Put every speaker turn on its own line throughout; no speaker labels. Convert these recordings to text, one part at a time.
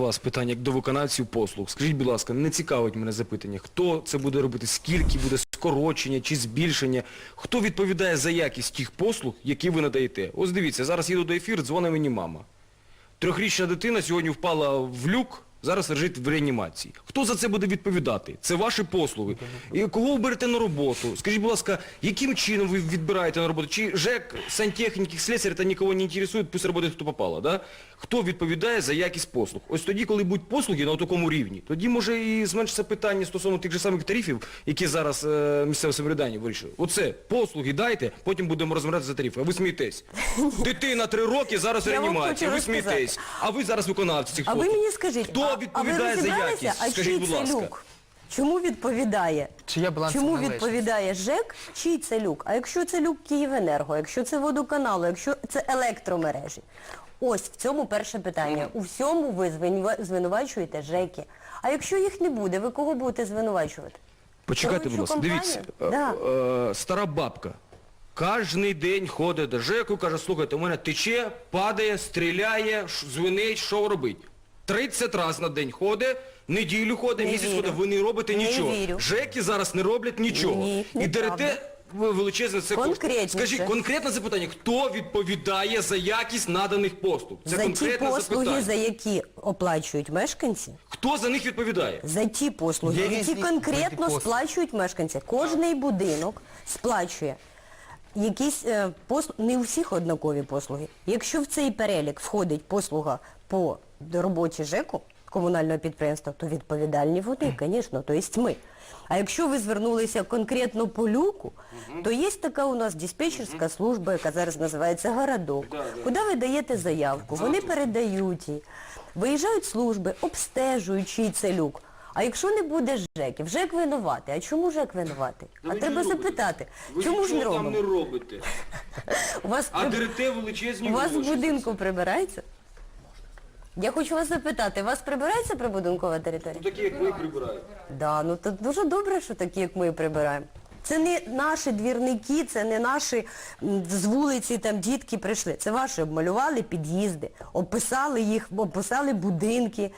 вас питання як до виконавців послуг. Скажіть, будь ласка, не цікавить мене запитання, хто це буде робити, скільки буде скорочення чи збільшення, хто відповідає за якість тих послуг, які ви надаєте. Ось дивіться, зараз їду до ефір, дзвонить мені мама. Трьохрічна дитина сьогодні впала в люк, зараз лежить в реанімації. Хто за це буде відповідати? Це ваші послуги. І кого ви берете на роботу? Скажіть, будь ласка, яким чином ви відбираєте на роботу? Чи ЖЕК, сантехніки, слесарь, та нікого не інтересує, пусть працює, хто попало, да? Хто відповідає за якість послуг? Ось тоді, коли будуть послуги на такому рівні, тоді може і зменшиться питання стосовно тих же самих тарифів, які зараз е, місцеве самоврядування вирішує. Оце, послуги дайте, потім будемо розмовляти за тарифи. А ви смієтесь. Дитина три роки, зараз в
Я вам
реанімації, ви смієтесь. А ви зараз виконавці цих
А ви
послуг.
мені скажіть,
Хто
а, а
відповідає за якість?
а
Скажіть,
чий
будь
це
ласка.
люк? Чому відповідає?
Чия балансова
Чому відповідає ЖЕК, чий це люк? А якщо це люк Київенерго, якщо це водоканалу, якщо це електромережі? Ось в цьому перше питання. У всьому ви звинува- звинувачуєте ЖЕКи. А якщо їх не буде, ви кого будете звинувачувати?
Почекайте, будь ласка, дивіться,
компанію?
е, е, стара бабка. Кожний день ходить до ЖЕКу, каже, слухайте, у мене тече, падає, стріляє, ш- дзвонить, що робить? 30 разів на день ходить, неділю ходить,
Не
місяць
вірю.
ходить, ви не робите
Не
нічого.
вірю.
ЖЕКи зараз не роблять нічого.
Ні,
І
неправда.
дерете ви величезне це кошти.
Конкретніше.
Скажіть, конкретне запитання, хто відповідає за якість наданих послуг? Це
за ті
конкретне
послуги,
запитання.
за які оплачують мешканці,
Хто за них відповідає?
за ті послуги,
Є
які
різні види
конкретно
послуг.
сплачують мешканці. Кожний будинок сплачує якісь е, послуги, не у всіх однакові послуги. Якщо в цей перелік входить послуга по роботі ЖЕКу, комунального підприємства, то відповідальні вони, звісно, то є ми. А якщо ви звернулися конкретно по люку, то є така у нас диспетчерська служба, яка зараз називається «Городок», куди ви даєте заявку, вони передають її. Виїжджають служби, обстежують, чий це люк. А якщо не буде ЖЕКів, ЖЕК винуватий. А чому ЖЕК винуватий? А треба запитати, чому ж не робимо?
робите?
У вас,
А дерете величезні
у вас в
гроші.
будинку прибирається? Я хочу вас запитати, у вас прибирається прибудинкова територія?
Такі, як ви прибирають.
Да, ну то дуже добре, що такі, як ми прибираємо. Це не наші двірники, це не наші м, з вулиці там дітки прийшли. Це ваші обмалювали під'їзди, описали їх, описали будинки.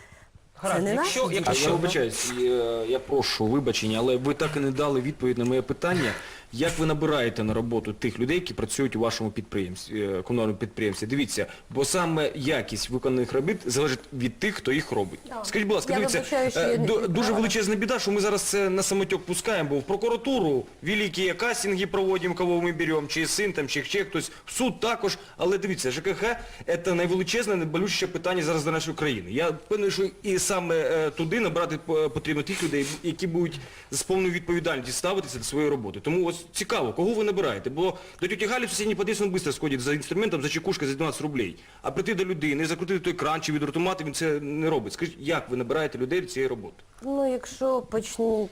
Це
Гаразд,
не
якщо-
наші
якщо-
А я вибачаюсь, я, я прошу вибачення, але ви так і не дали відповідь на моє питання. Як ви набираєте на роботу тих людей, які працюють у вашому підприємстві, е, комунальному підприємстві? Дивіться, бо саме якість виконаних робіт залежить від тих, хто їх робить. Скажіть, будь ласка,
Я
дивіться,
вибачаю, що
е,
я не
дуже величезна біда, що ми зараз це на самотек пускаємо, бо в прокуратуру великі кастинги проводимо, кого ми беремо, чи син там, чи ще хтось, в суд також. Але дивіться, ЖКХ – це найвеличезне, найболючіше питання зараз для нашої країни. Я впевнений, що і саме е, туди набрати е, потрібно тих людей, які будуть з повною відповідальністю ставитися до своєї роботи. Тому ось цікаво, кого ви набираєте? Бо до тіті Галі в сусідній швидко сходять за інструментом, за чекушкою за 12 рублей. А прийти до людини, закрутити той кран чи відротувати, він це не робить. Скажіть, як ви набираєте людей до цієї роботи?
Ну, якщо почну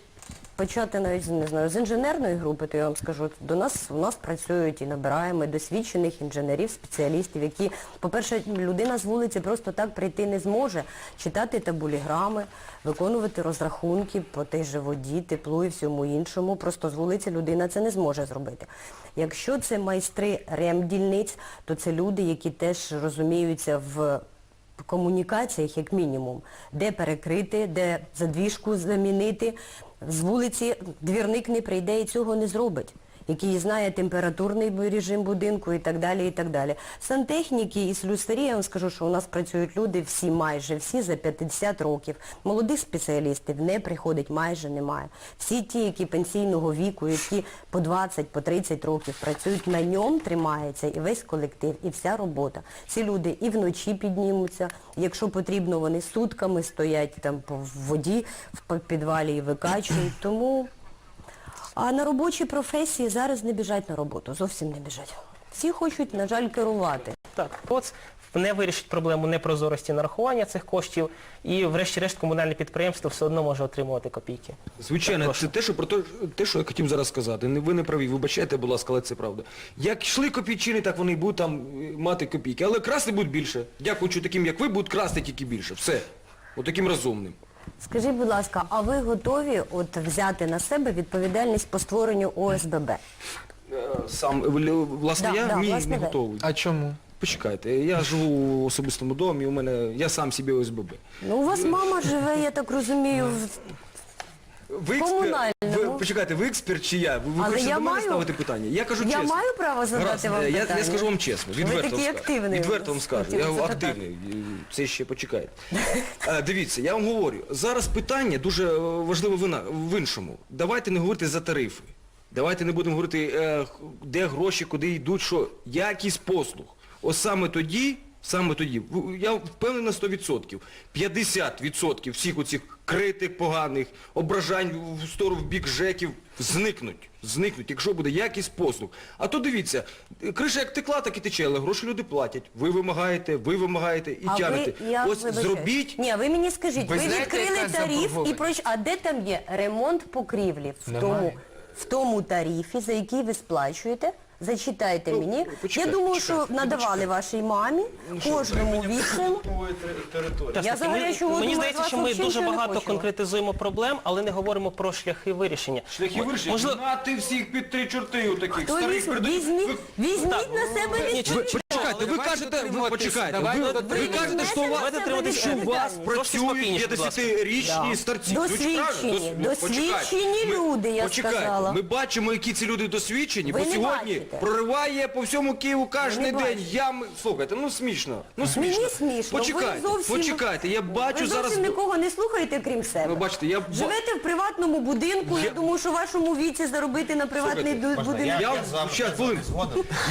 почати навіть не знаю, з інженерної групи, то я вам скажу, до нас у нас працюють і набираємо досвідчених інженерів, спеціалістів, які, по-перше, людина з вулиці просто так прийти не зможе, читати табуліграми, виконувати розрахунки по тій же воді, теплу і всьому іншому. Просто з вулиці людина це не зможе зробити. Якщо це майстри ремдільниць, то це люди, які теж розуміються в комунікаціях, як мінімум, де перекрити, де задвіжку замінити. З вулиці двірник не прийде і цього не зробить, який знає температурний режим будинку і так далі, і так далі. Сантехніки і слюсарі, я вам скажу, що у нас працюють люди всі, майже всі за 50 років. Молодих спеціалістів не приходить, майже немає. Всі ті, які пенсійного віку, які по 20, по 30 років працюють, на ньому тримається і весь колектив, і вся робота. Ці люди і вночі піднімуться, якщо потрібно, вони сутками стоять там в воді в підвалі і викачують. Тому а на робочі професії зараз не біжать на роботу, зовсім не біжать. Всі хочуть, на жаль, керувати.
Так, ПОЦ не вирішить проблему непрозорості нарахування цих коштів і врешті-решт комунальне підприємство все одно може отримувати копійки.
Звичайно,
Так,
це те, що про те, те, що я хотів зараз сказати. Не- Ви не праві, вибачайте, будь ласка, але це правда. Як йшли копійчини, так вони будуть там е, мати копійки. Але красти будуть більше. Дякуючи таким, як ви, будуть красти тільки більше. Все. Отаким розумним.
Скажіть, будь ласка, а ви готові от взяти на себе відповідальність по створенню ОСББ?
Е, Сам, власне,
Да,
я
да,
ні,
власне,
не
ви.
готовий.
А чому?
Почекайте, я живу в особистому домі, у мене, я сам собі ОСББ.
Ну, у вас мама живе, я так розумію, в-
Ви експерт,
Комунальному.
ви, почекайте, ви експерт чи я? Ви, ви
Але
хочете
я
до мене
маю-
ставити питання? Я кажу
Я
чесно.
маю право задати
Гаразд,
вам
я, я скажу вам чесно, відверто
такий
вам скажу. Відверто вам скажу, я
запитати.
активний, це ще почекайте. Е, Дивіться, я вам говорю, зараз питання дуже е, важливе в в іншому. Давайте не говорити за тарифи. Давайте не будемо говорити, е, х- де гроші, куди йдуть, що якість послуг. Ось саме тоді, саме тоді, я впевнений на 100%, 50% всіх оцих критик поганих, ображань в сторону в бік ЖЕКів зникнуть. Зникнуть, якщо буде якість послуг. А то дивіться, криша як текла, так і тече, але гроші люди платять. Ви вимагаєте, ви вимагаєте і
А
тягнете.
ви, я
Ось
вибачаюсь.
зробіть
Ні, ви мені скажіть,
Ви
ви,
знаєте,
відкрили тариф і проч... А де там є ремонт покрівлі? В
Немає.
тому, в тому тарифі, за який ви сплачуєте? Зачитайте
Ну,
мені.
почекайте,
я думаю,
почекайте,
що надавали вашій мамі, кожному
вісім.
Я за гарячу воду
Мені здається, що ми дуже багато конкретизуємо проблем, але не говоримо про шляхи вирішення.
Шляхи
М-
вирішення.
Можливо,
На ти всіх під три чорти у таких старих передають.
візьміть,
Ви-
візьміть
Так,
на себе
ні,
відповідальність.
Почекайте, ви кажете, ви почекайте, ви, ви кажете, що у вас,
Давайте
що у вас
Трошки
працюють
будь ласка.
50-річні
Да.
старці.
Досвідчені?
Дос-
досвідчені
почекайте. Ми-
люди, я
почекайте.
сказала.
Ми бачимо, які ці люди досвідчені,
Ви
бо
не
сьогодні
бачите.
прориває по всьому Києву кожен
не
день
бачите.
ями. Слухайте, ну смішно. Ну смішно.
Мені смішно.
Почекайте,
ви зовсім,
почекайте, я бачу
ви
зараз...
зовсім нікого не слухаєте, крім себе.
Ви бачите, я ба-
Живете в приватному будинку, я,
Я-
думаю, що в вашому віці заробити на приватний
Слухайте,
ду- будинок.
Я, щас,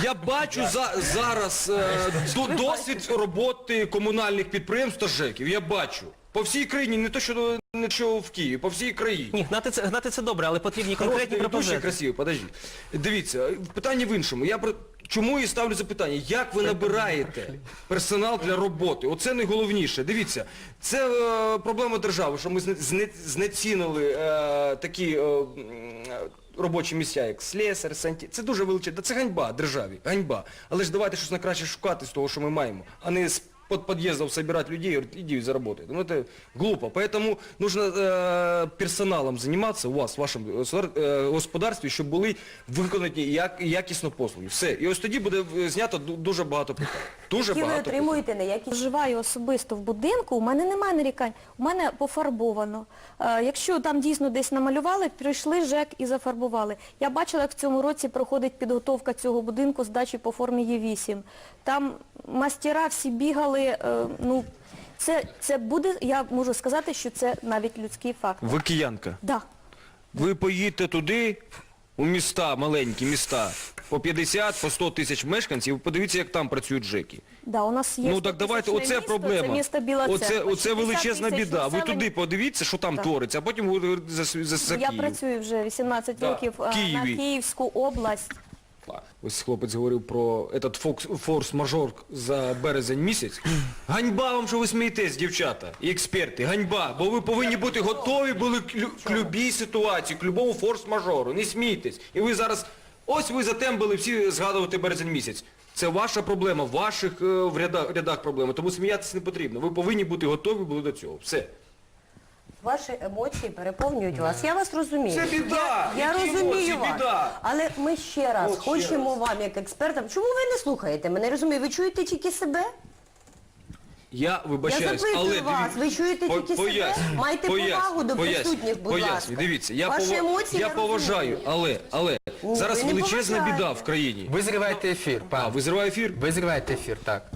я бачу за, зараз е, до- досвід роботи комунальних підприємств та ЖЕКів. Я бачу. По всій країні, не то що, не що в Києві, по всій країні.
ні, гнати це, гнати це добре, але потрібні конкретні пропозиції.
красиво, подожди. Дивіться, питання в іншому. Я про чому і ставлю запитання, як ви набираєте персонал для роботи? Оце найголовніше. Дивіться, це е, проблема держави, що ми зне- зне- знецінили е, такі е, робочі місця, як слесар, санті. Це дуже величезно. Це ганьба державі, ганьба. Але ж давайте щось на краще шукати з того, що ми маємо, а не з под подъездов собирать людей и говорить, иди заработай. Ну это глупо. Поэтому нужно э, персоналом заниматься у вас, в вашому государ- е, господарстві, щоб були виконані як, якісно послуги. Все. І ось тоді буде е, знято ду- дуже багато питань. Дуже
Які ви
багато питань.
отримуєте на якість
Проживаю особисто в будинку, у мене немає нарікань, у мене пофарбовано. Е, якщо там дійсно десь намалювали, прийшли ЖЕК і зафарбували. Я бачила, як в цьому році проходить підготовка цього будинку здачі по формі Є8. Там мастера всі бігали, е, ну, це, це буде, я можу сказати, що це навіть людський фактор.
Ви киянка.
Да.
Ви поїдьте туди, у міста, маленькі міста, по 50, по 100 тисяч мешканців, подивіться, як там працюють ЖЕКи.
Да, у нас є
Ну так давайте, оце
місто,
проблема.
Це місто Біла
Оце,
Церква.
оце величезна біда. Ви туди подивіться, що там
Так.
твориться, а потім говорите за, за, за
Я працюю вже 18
Да,
років е,
Києві.
на Київську область.
Ось хлопець говорив про этот форс-мажор за березень місяць. Ганьба вам, що ви смієтесь, дівчата і експерти, ганьба, бо ви повинні бути готові були к, любій ситуації, к любому форс-мажору. Не смійтесь. І ви зараз, ось ви затембили всі згадувати березень місяць. Це ваша проблема, в ваших е, рядах, рядах проблеми, тому сміятися не потрібно. Ви повинні бути готові були до цього. Все.
Ваші емоції переповнюють вас. Я вас розумію.
Це біда!
Я, я
Які
розумію
емоції?
вас.
Біда!
Але ми ще раз
От ще
хочемо вам, як експертам. Чому ви не слухаєте мене? Розумію, ви чуєте тільки себе?
Я вибачаюсь,
запитую
але
вас,
диві-
ви чуєте
По-
тільки себе? Майте повагу до присутніх, будь
поясню.
ласка.
Дивіться, я,
Ваші емоції
я
я
поважаю, але, але
Ні,
зараз
ви не
величезна біда в країні.
Ви зриваєте ефір,
А,
пан.
ви зриває ефір?
Ви зриваєте ефір, так.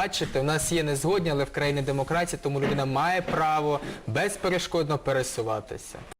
Бачите, у нас є незгодні, але в країні демократії, тому людина має право безперешкодно пересуватися.